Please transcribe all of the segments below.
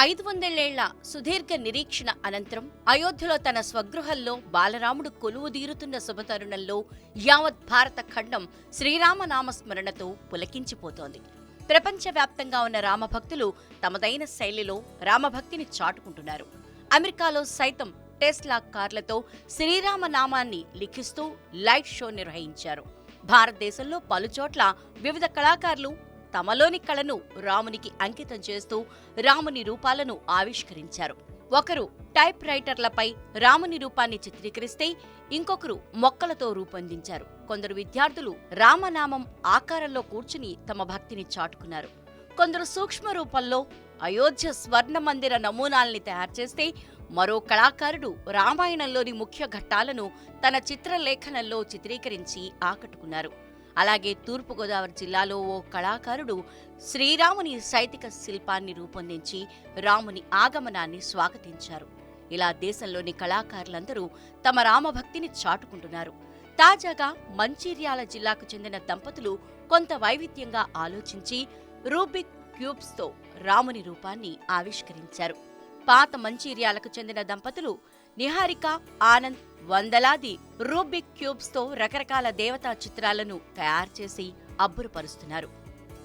ఐదు వందలేళ్ళ సుదీర్ఘ నిరీక్షణ అనంతరం అయోధ్యలో తన స్వగృహంలో బాలరాముడు కొలువుదీరుతున్న శుభతరుణంలో యావత్ భారత ఖండం శ్రీరామనామస్మరణతో పులకించిపోతోంది. ప్రపంచవ్యాప్తంగా ఉన్న రామభక్తులు తమదైన శైలిలో రామభక్తిని చాటుకుంటున్నారు. అమెరికాలో సైతం టెస్లా కార్లతో శ్రీరామ నామాన్ని లిఖిస్తూ లైవ్ షో నిర్వహించారు. భారతదేశంలో పలుచోట్ల వివిధ కళాకారులు తమలోని కళను రామునికి అంకితం చేస్తూ రాముని రూపాలను ఆవిష్కరించారు. ఒకరు టైప్ రైటర్లపై రాముని రూపాన్ని చిత్రీకరిస్తే ఇంకొకరు మొక్కలతో రూపొందించారు. కొందరు విద్యార్థులు రామనామం ఆకారంలో కూర్చుని తమ భక్తిని చాటుకున్నారు. కొందరు సూక్ష్మ రూపంలో అయోధ్య స్వర్ణ మందిర నమూనాల్ని తయారు చేస్తే మరో కళాకారుడు రామాయణంలోని ముఖ్య ఘట్టాలను తన చిత్రలేఖనంలో చిత్రీకరించి ఆకట్టుకున్నారు. అలాగే తూర్పుగోదావరి జిల్లాలో ఓ కళాకారుడు శ్రీరాముని సైతిక శిల్పాన్ని రూపొందించి రాముని ఆగమనాన్ని స్వాగతించారు. ఇలా దేశంలోని కళాకారులందరూ తమ రామభక్తిని చాటుకుంటున్నారు. తాజాగా మంచిర్యాల జిల్లాకు చెందిన దంపతులు కొంత వైవిధ్యంగా ఆలోచించి రూబిక్ క్యూబ్స్తో రాముని రూపాన్ని ఆవిష్కరించారు. పాత మంచిర్యాలకు చెందిన దంపతులు నిహారిక ఆనంద్ వందలాది రూబిక్ క్యూబ్స్తో రకరకాల దేవతా చిత్రాలను తయారు చేసి అబ్బురపరుస్తున్నారు.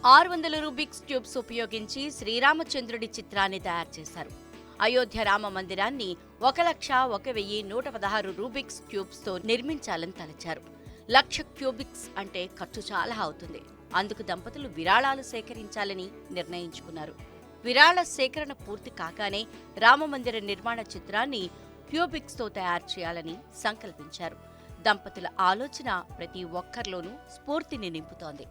ఆరు వందల రూబిక్స్ క్యూబ్స్ ఉపయోగించి శ్రీరామచంద్రుడి చిత్రాన్ని తయారు చేశారు. అయోధ్య రామ మందిరాన్ని ఒక లక్ష ఒక వెయ్యి నూట పదహారు రూబిక్స్ క్యూబ్స్తో నిర్మించాలని తలచారు. లక్ష క్యూబిక్స్ అంటే ఖర్చు చాలా అవుతుంది. అందుకు దంపతులు విరాళాలు సేకరించాలని నిర్ణయించుకున్నారు. విరాళ సేకరణ పూర్తి కాగానే రామమందిర నిర్మాణ చిత్రాన్ని క్యూబిక్స్తో తయారు చేయాలని సంకల్పించారు. దంపతుల ఆలోచన ప్రతి ఒక్కరిలోనూ స్ఫూర్తిని నింపుతోంది.